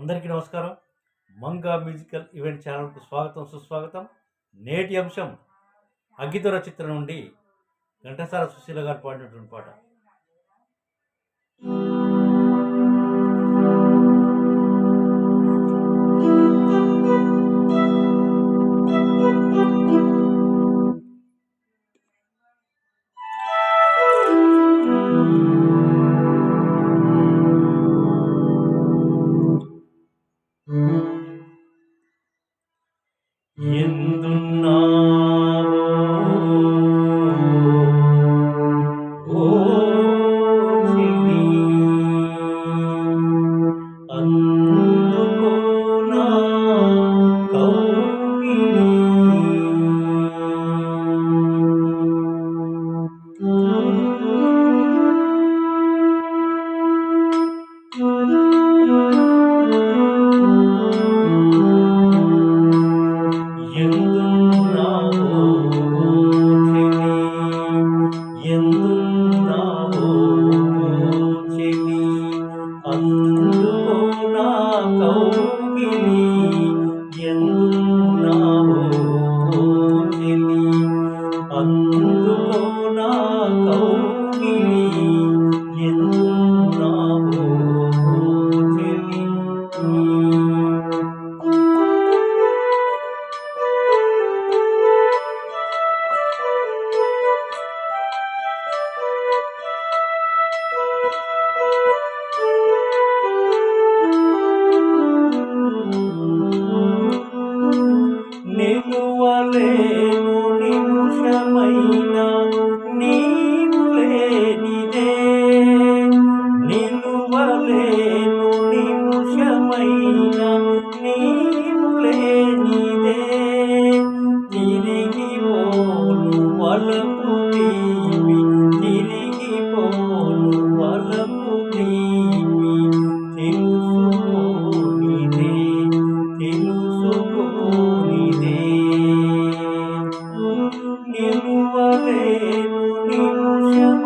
అందరికీ నమస్కారం. Manga musical event ఛానల్కు స్వాగతం సుస్వాగతం. నేటి అంశం అగ్గిదొర చిత్రం నుండి ఘంటసాల సుశీల గారు పాడినటువంటి పాట. 我给你。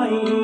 因为。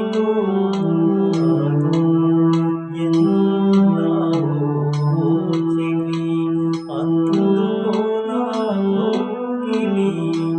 me.